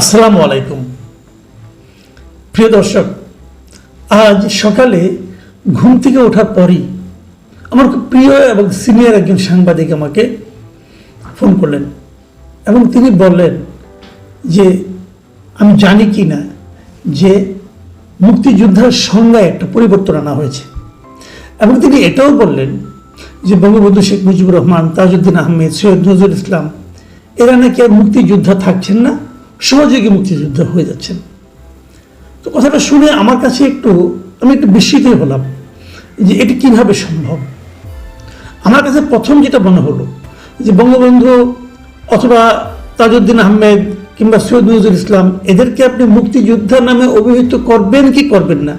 আসসালামু আলাইকুম। প্রিয় দর্শক, আজ সকালে ঘুম থেকে ওঠার পরই আমার খুব প্রিয় এবং সিনিয়র একজন সাংবাদিক আমাকে ফোন করলেন এবং তিনি বললেন যে, আমি জানি কি না যে মুক্তিযোদ্ধার সংজ্ঞায় একটা পরিবর্তন আনা হয়েছে। এবং তিনি এটাও বললেন যে, বঙ্গবন্ধু শেখ মুজিবুর রহমান, তাজউদ্দিন আহমেদ, সৈয়দ নজরুল ইসলাম, এরা নাকি আর মুক্তিযোদ্ধা থাকছেন না? সহযোগী মুক্তিযোদ্ধা হয়ে যাচ্ছেন। তো কথাটা শুনে আমার কাছে একটু, আমি একটু বিস্মিত হলাম যে এটি কীভাবে সম্ভব। আমার কাছে প্রথম যেটা মনে হলো যে বঙ্গবন্ধু অথবা তাজউদ্দিন আহমেদ কিংবা সৈয়দ নজরুল ইসলাম, এদেরকে আপনি মুক্তিযোদ্ধা নামে অভিহিত করবেন কি করবেন না,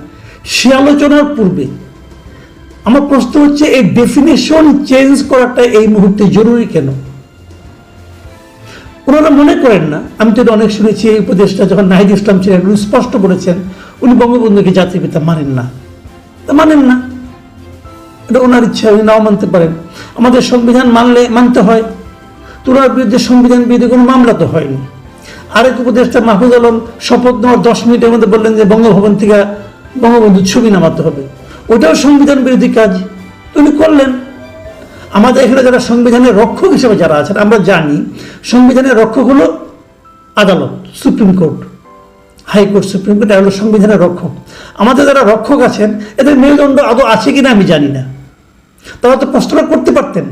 সে আলোচনার পূর্বে আমার প্রশ্ন হচ্ছে, এই ডেফিনেশন চেঞ্জ করাটা এই মুহূর্তে জরুরি কেন? ওনারা মনে করেন না। আমি তো অনেক শুনেছি, এই উপদেশটা যখন নাহিদ ইসলাম ছিলেন, উনি স্পষ্ট বলেছেন, উনি বঙ্গবন্ধুকে জাতির পিতা মানেন না। তা মানেন না। এটা ওনার ইচ্ছা, উনি নাও মানতে পারেন। আমাদের সংবিধান মানলে মানতে হয়। তোলার বিরুদ্ধে সংবিধান বিরুদ্ধে কোনো মামলা তো হয়নি। আরেক উপদেষ্টা মাহফুজ আলম শপথ নেওয়ার দশ মিনিটের মধ্যে বললেন যে বঙ্গভবন থেকে বঙ্গবন্ধুর ছবি নামাতে হবে। ওটাও সংবিধান বিরোধী কাজ। উনি করলেন। আমাদের এখানে যারা সংবিধানের রক্ষক হিসেবে যারা আছেন, আমরা জানি সংবিধানের রক্ষক হলো আদালত, supreme court high court supreme court হলো সংবিধানের রক্ষক। আমাদের যারা রক্ষক আছেন, এদের মেরুদণ্ড আদৌ আছে কিনা আমি জানি না। তারা তো প্রশ্নটা করতে পারতেন।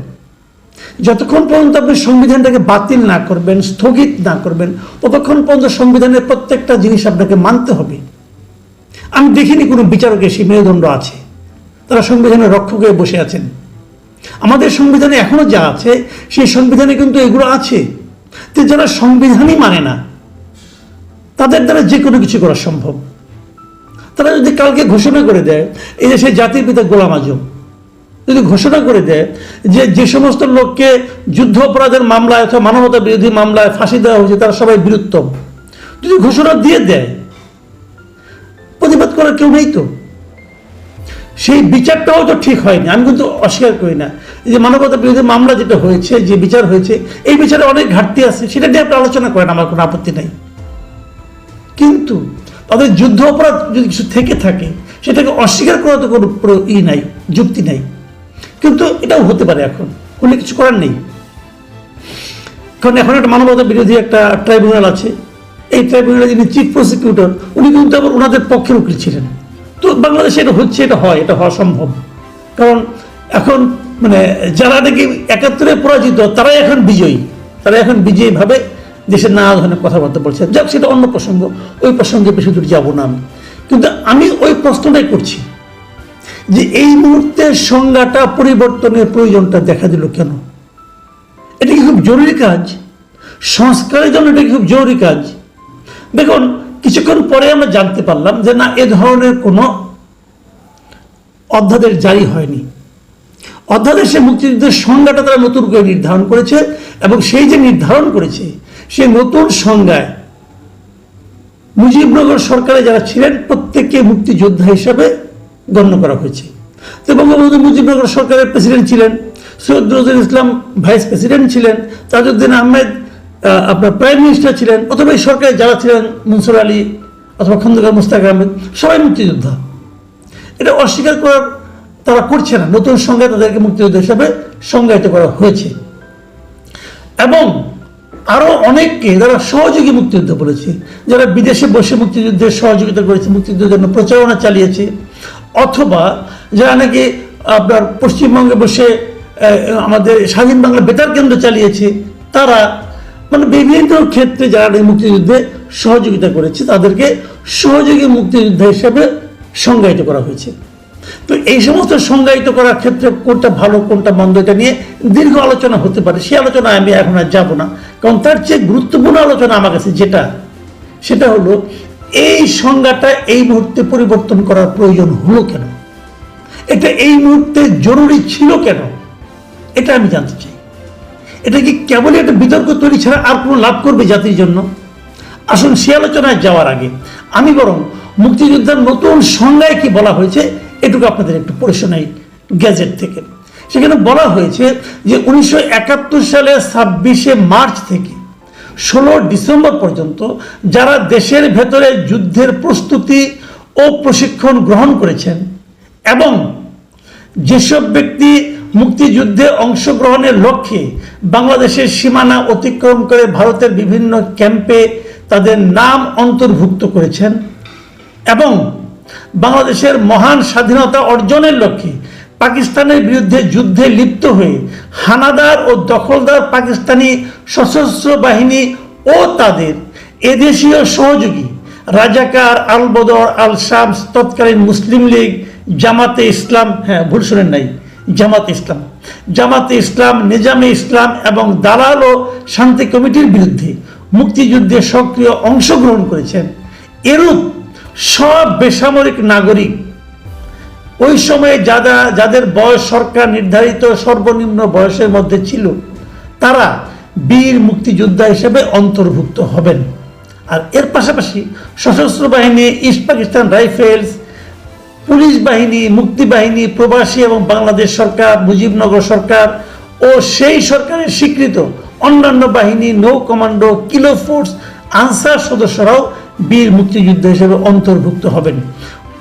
যতক্ষণ পর্যন্ত আপনি সংবিধানটাকে বাতিল না করবেন, স্থগিত না করবেন, ততক্ষণ পর্যন্ত সংবিধানের প্রত্যেকটা জিনিস আপনাকে মানতে হবে। আমি দেখিনি কোনো বিচারকের সেই মেরুদণ্ড আছে। তারা সংবিধানের রক্ষক বসে আছেন। আমাদের সংবিধানে এখনও যা আছে, সেই সংবিধানে কিন্তু এগুলো আছে। তো যারা সংবিধানই মানে না, তাদের দ্বারা যে কোনো কিছু করা সম্ভব। তারা যদি কালকে ঘোষণা করে দেয়, এই সেই জাতির পিতা গোলাম আজম, যদি ঘোষণা করে দেয় যে যে সমস্ত লোককে যুদ্ধ অপরাধের মামলায় অথবা মানবতা বিরোধী মামলায় ফাঁসি দেওয়া হয়েছে, তারা সবাই বীরত্তম। যদি ঘোষণা দিয়ে দেয়, প্রতিবাদ করার কেউ নেই তো? সেই বিচারটাও তো ঠিক হয়নি, আমি কিন্তু অস্বীকার করি না। এই যে মানবতা বিরোধী মামলা যেটা হয়েছে, যে বিচার হয়েছে, এই বিচারে অনেক ঘাটতি আছে, সেটা নিয়ে আপনি আলোচনা করেন, আমার কোনো আপত্তি নাই। কিন্তু তাদের যুদ্ধ অপরাধ যদি কিছু থেকে থাকে, সেটাকে অস্বীকার করার তো কোনো ই নাই, যুক্তি নাই। কিন্তু এটাও হতে পারে এখন, কোনো কিছু করার নেই। কারণ এখন একটা মানবতা বিরোধী একটা ট্রাইব্যুনাল আছে। এই ট্রাইব্যুনালে যিনি চিফ প্রসিকিউটর, উনি কিন্তু আবার ওনাদের পক্ষের উকিল ছিলেন। তো বাংলাদেশে এটা হচ্ছে, এটা হয়, এটা হওয়া সম্ভব। কারণ এখন মানে যারা নাকি একাত্তরে পরাজিত, তারাই এখন বিজয়ী। তারা এখন বিজয়ী ভাবে দেশের নানা ধরনের কথাবার্তা বলছে। যাক, সেটা অন্য প্রসঙ্গ। ওই প্রসঙ্গে বেশি দূর যাব না আমি। কিন্তু আমি ওই প্রশ্নটাই করছি যে এই মুহূর্তে সংজ্ঞাটা, পরিবর্তনের প্রয়োজনটা দেখা দিল কেন? এটা কি খুব জরুরি কাজ? সংস্কারের জন্য এটা খুব জরুরি কাজ? দেখুন, কিছুক্ষণ পরে আমরা জানতে পারলাম যে না, এ ধরনের কোনো অধ্যাদেশ জারি হয়নি। অধ্যাদেশে মুক্তিযুদ্ধের সংজ্ঞাটা তারা নতুন করে নির্ধারণ করেছে এবং সেই যে নির্ধারণ করেছে সেই নতুন সংজ্ঞায় মুজিবনগর সরকারে যারা ছিলেন প্রত্যেককে মুক্তিযোদ্ধা হিসাবে গণ্য করা হয়েছে। তো বঙ্গবন্ধু মুজিবনগর সরকারের প্রেসিডেন্ট ছিলেন সৈয়দ নজরুল ইসলাম ভাইস প্রেসিডেন্ট ছিলেন তাজউদ্দিন আহমেদ আহ, আপনার প্রাইম মিনিস্টার ছিলেন অথবা এই সরকারে যারা ছিলেন মনসুর আলী অথবা খন্দকার মুস্তাক আহমেদ সবাই মুক্তিযোদ্ধা। এটা অস্বীকার করার তারা করছে না। নতুন সংজ্ঞা তাদেরকে মুক্তিযোদ্ধা হিসাবে সংজ্ঞায়িত করা হয়েছে। এবং আরও অনেককে যারা সহযোগী মুক্তিযুদ্ধ বলেছে যারা বিদেশে বসে মুক্তিযুদ্ধের সহযোগিতা করেছে, মুক্তিযুদ্ধের জন্য প্রচারণা চালিয়েছে, অথবা যারা নাকি আপনার পশ্চিমবঙ্গে বসে আমাদের স্বাধীন বাংলা বেতার কেন্দ্র চালিয়েছে, তারা মানে বিভিন্ন ক্ষেত্রে যারা এই মুক্তিযুদ্ধে সহযোগিতা করেছে, তাদেরকে সহযোগী মুক্তিযোদ্ধা হিসেবে সংজ্ঞায়িত করা হয়েছে। তো এই সমস্ত সংজ্ঞায়িত করার ক্ষেত্রে কোনটা ভালো, কোনটা মন্দ, এটা নিয়ে দীর্ঘ আলোচনা হতে পারে। সেই আলোচনায় আমি এখন আর যাব না। কারণ তার চেয়ে গুরুত্বপূর্ণ আলোচনা আমার কাছে যেটা, সেটা হলো, এই সংজ্ঞাটা এই মুহূর্তে পরিবর্তন করার প্রয়োজন হলো কেন? এটা এই মুহূর্তে জরুরি ছিল কেন? এটা আমি জানতে চাই। এটা কি কেবলই একটা বিতর্ক তৈরি ছাড়া আর কোনো লাভ করবে জাতির জন্য? আসুন সে আলোচনায় যাওয়ার আগে, আমি বরং মুক্তিযোদ্ধার নতুন সংজ্ঞায় কি বলা হয়েছে এটুকু আপনাদের একটু পড়ে শোনাই গ্যাজেট থেকে। সেখানে বলা হয়েছে যে উনিশশো একাত্তর সালে ছাব্বিশে মার্চ থেকে ষোলো ডিসেম্বর পর্যন্ত যারা দেশের ভেতরে যুদ্ধের প্রস্তুতি ও প্রশিক্ষণ গ্রহণ করেছেন এবং যেসব ব্যক্তি মুক্তিযুদ্ধে অংশগ্রহণের লক্ষ্যে বাংলাদেশের সীমানা অতিক্রম করে ভারতের বিভিন্ন ক্যাম্পে তাদের নাম অন্তর্ভুক্ত করেছেন এবং বাংলাদেশের মহান স্বাধীনতা অর্জনের লক্ষ্যে পাকিস্তানের বিরুদ্ধে যুদ্ধে লিপ্ত হয়ে হানাদার ও দখলদার পাকিস্তানি সশস্ত্র বাহিনী ও তাদের এদেশীয় সহযোগী রাজাকার আল বদর আল শামস তৎকালীন মুসলিম লীগ জামাতে ইসলাম হ্যাঁ ভুল শুনেন নাই, জামাতে ইসলাম। জামাতে ইসলাম, নিজামে ইসলাম এবং দালাল ও শান্তি কমিটির বিরুদ্ধে মুক্তিযুদ্ধে সক্রিয় অংশগ্রহণ করেছেন। এরূপ সব বেসামরিক নাগরিক। ওই সময়ে যারা যাদের বয়স সরকার নির্ধারিত সর্বনিম্ন বয়সের মধ্যে ছিল, তারা বীর মুক্তিযোদ্ধা হিসেবে অন্তর্ভুক্ত হবেন। আর এর পাশাপাশি সশস্ত্র বাহিনী, ইস্ট পাকিস্তান রাইফেলস, পুলিশ বাহিনী, মুক্তি বাহিনী, প্রবাসী এবং বাংলাদেশ সরকার, মুজিবনগর সরকার ও সেই সরকারের স্বীকৃত অন্যান্য বাহিনী, নৌ কমান্ডো, কিলো ফোর্স, আনসার সদস্যরাও বীর মুক্তিযুদ্ধ হিসেবে অন্তর্ভুক্ত হবেন।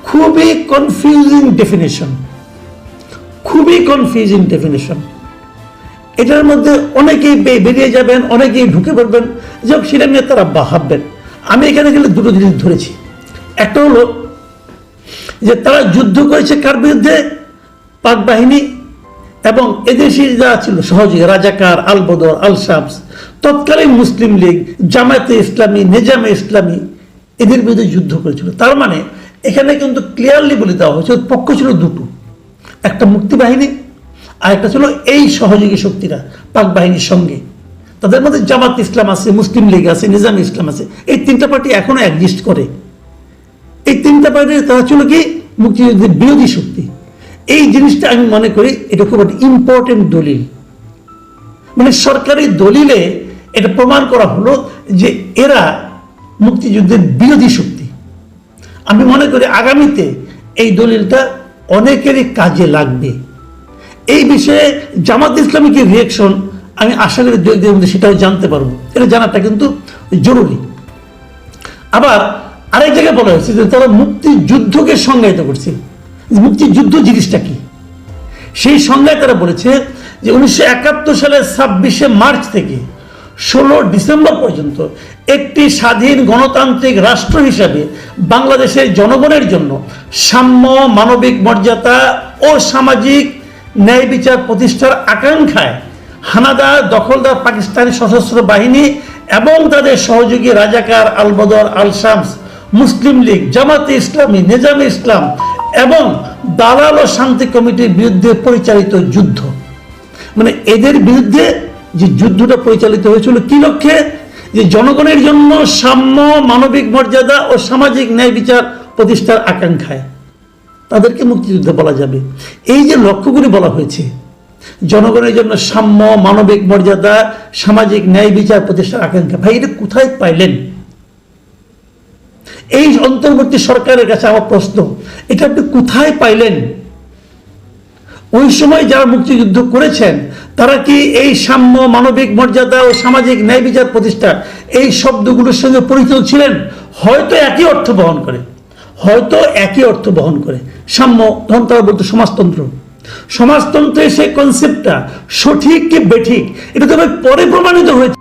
খুবই কনফিউজিং ডেফিনেশন খুবই কনফিউজিং ডেফিনেশন এটার মধ্যে অনেকেই বেরিয়ে যাবেন, অনেকেই ঢুকে পড়বেন। যাক সেটা নিয়ে তারা ভাববেন। আমি এখানে গেলে দুটো জিনিস ধরেছি। একটা হলো যে তারা যুদ্ধ করেছে কার বিরুদ্ধে? পাক বাহিনী এবং এদেশি যারা ছিল, সহযোগী, রাজাকার, আল বদর, আল শামস, তৎকালীন মুসলিম লীগ, জামায়াতে ইসলামী, নিজামে ইসলামী এদের বিরুদ্ধে যুদ্ধ করেছিল। তার মানে এখানে কিন্তু ক্লিয়ারলি বলে দেওয়া হয়েছে পক্ষ ছিল দুটো। একটা মুক্তি বাহিনী আর একটা ছিল এই সহযোগী শক্তিরা, পাক বাহিনীর সঙ্গে। তাদের মধ্যে জামাত ইসলাম আছে, মুসলিম লীগ আছে, নিজাম ইসলাম আছে। এই তিনটা পার্টি এখনও এক্সিস্ট করে। এই তিনটা পার্টি তারা ছিল কি? মুক্তিযুদ্ধের বিরোধী শক্তি। এই জিনিসটা আমি মনে করি এটা খুব একটা ইম্পর্টেন্ট দলিল। মানে সরকারি দলিলে এটা প্রমাণ করা হলো যে এরা মুক্তিযুদ্ধের বিরোধী শক্তি। আমি মনে করি আগামীতে এই দলিলটা অনেকেরই কাজে লাগবে। এই বিষয়ে জামাত ইসলামী কি রিয়েকশন আমি আশা করি দু মধ্যে সেটাও জানতে পারব। এটা জানাটা কিন্তু জরুরি। আবার আরেক জায়গায় বলা হয়েছে যে তারা মুক্তিযুদ্ধকে সংজ্ঞায়িত করছে। মুক্তিযুদ্ধ জিনিসটা কি? সেই সংজ্ঞায় তারা বলেছে যে উনিশশো একাত্তর সালের ছাব্বিশে মার্চ থেকে ষোলো ডিসেম্বর পর্যন্ত একটি স্বাধীন গণতান্ত্রিক রাষ্ট্র হিসাবে বাংলাদেশের জনগণের জন্য সাম্য, মানবিক মর্যাদা ও সামাজিক ন্যায় বিচার প্রতিষ্ঠার আকাঙ্ক্ষায় হানাদার, দখলদার পাকিস্তানি সশস্ত্র বাহিনী এবং তাদের সহযোগী রাজাকার আল বদর আল শামস মুসলিম লীগ, জামাতে ইসলামী, নিজামে ইসলাম এবং দালাল ও শান্তি কমিটির বিরুদ্ধে পরিচালিত যুদ্ধ। মানে এদের বিরুদ্ধে যে যুদ্ধটা পরিচালিত হয়েছিল কি লক্ষ্যে? যে জনগণের জন্য সাম্য, মানবিক মর্যাদা ও সামাজিক ন্যায় বিচার প্রতিষ্ঠার আকাঙ্ক্ষায়। তাদেরকে মুক্তিযুদ্ধ বলা যাবে। এই যে লক্ষ্যগুলি বলা হয়েছে, জনগণের জন্য সাম্য, মানবিক মর্যাদা, সামাজিক ন্যায় বিচার প্রতিষ্ঠার আকাঙ্ক্ষা, ভাই, এটা কোথায় পাইলেন? এই অন্তর্বর্তী সরকারের কাছে আমার প্রশ্ন, এটা আপনি কোথায় পাইলেন? ওই সময় যারা মুক্তিযুদ্ধ করেছেন, তারা কি এই সাম্য, মানবিক মর্যাদা ও সামাজিক ন্যায় বিচার প্রতিষ্ঠা এই শব্দগুলোর সঙ্গে পরিচিত ছিলেন? হয়তো একই অর্থ বহন করে। হয়তো একই অর্থ বহন করে। সাম্য তখন তারা বলতো সমাজতন্ত্র। সমাজতন্ত্রের সেই কনসেপ্টটা সঠিক কি বেঠিক, এটা তবে পরে প্রমাণিত হয়েছে।